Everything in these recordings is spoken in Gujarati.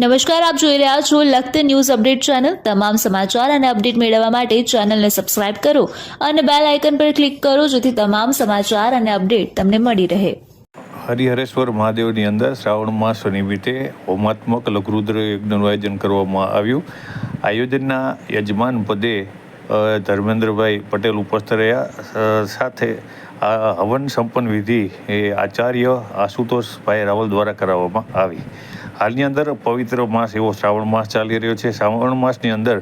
નમસ્કાર, આપ જોઈ રહ્યા છો લખત ન્યૂઝ અપડેટ ચેનલ. તમામ સમાચાર અને અપડેટ મેળવવા માટે ચેનલને સબસ્ક્રાઇબ કરો અને બેલ આઇકન પર ક્લિક કરો જેથી તમામ સમાચાર અને અપડેટ તમને મળી રહે. હરિહરેશ્વર મહાદેવની અંદર શ્રાવણ માસ નિમિત્તે હોમાત્મક લઘુરુદ્ર યજ્ઞનું આયોજન કરવામાં આવ્યું. આયોજનના યજમાન પદે ધર્મેન્દ્રભાઈ પટેલ ઉપસ્થિત રહ્યા. સાથે હવન સંપન્ન વિધિ એ આચાર્ય આશુતોષભાઈ રાવલ દ્વારા કરાવવામાં આવી. હાલની અંદર પવિત્ર માસ એવો શ્રાવણ માસ ચાલી રહ્યો છે. શ્રાવણ માસની અંદર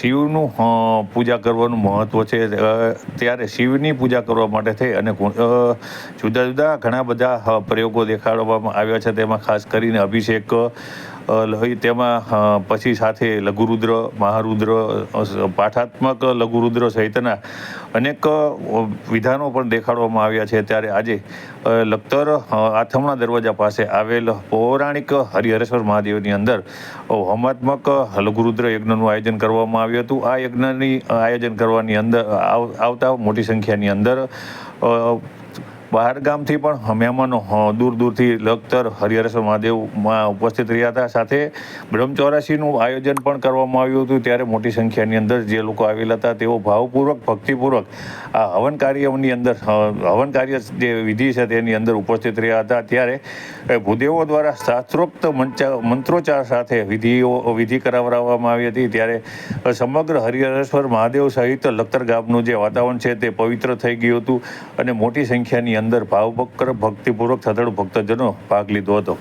શિવનું પૂજા કરવાનું મહત્ત્વ છે. ત્યારે શિવની પૂજા કરવા માટે થઈ અને જુદા જુદા ઘણા બધા પ્રયોગો દેખાડવામાં આવ્યા છે. તેમાં ખાસ કરીને અભિષેક તેમાં પછી સાથે લઘુરુદ્ર, મહારુદ્ર પાઠાત્મક લઘુરુદ્ર સહિતના અનેક વિધાનો પણ દેખાડવામાં આવ્યા છે. ત્યારે આજે લખતર આથમણા દરવાજા પાસે આવેલ પૌરાણિક હરિહરેશ્વર મહાદેવની અંદર હોમાત્મક લઘુરુદ્ર યજ્ઞનું આયોજન કરવામાં આવ્યું હતું. આ યજ્ઞની આયોજન કરવાની અંદર આવતા મોટી સંખ્યાની અંદર બહાર ગામથી પણ મહેમાનો દૂર દૂરથી લખતર, હરિહરેશ્વર મહાદેવમાં ઉપસ્થિત રહ્યા હતા. સાથે બ્રહ્મચોરાશીનું આયોજન પણ કરવામાં આવ્યું હતું. ત્યારે મોટી સંખ્યાની અંદર જે લોકો આવેલા હતા, તેઓ ભાવપૂર્વક, ભક્તિપૂર્વક આ હવન કાર્યની અંદર હવન કાર્ય જે વિધિ છે તેની અંદર ઉપસ્થિત રહ્યા હતા. ત્યારે ભૂદેવો દ્વારા શાસ્ત્રોક્ત મંત્રોચ્ચાર સાથે વિધિઓ, વિધિ કરાવવામાં આવી હતી. ત્યારે સમગ્ર હરિહરેશ્વર મહાદેવ સહિત લખતર ગામનું જે વાતાવરણ છે તે પવિત્ર થઈ ગયું હતું અને મોટી સંખ્યાની અંદર ભાવભક્કર ભક્તિપૂર્વક શ્રદ્ધાળુ ભક્તજનો ભાગ લીધો હતો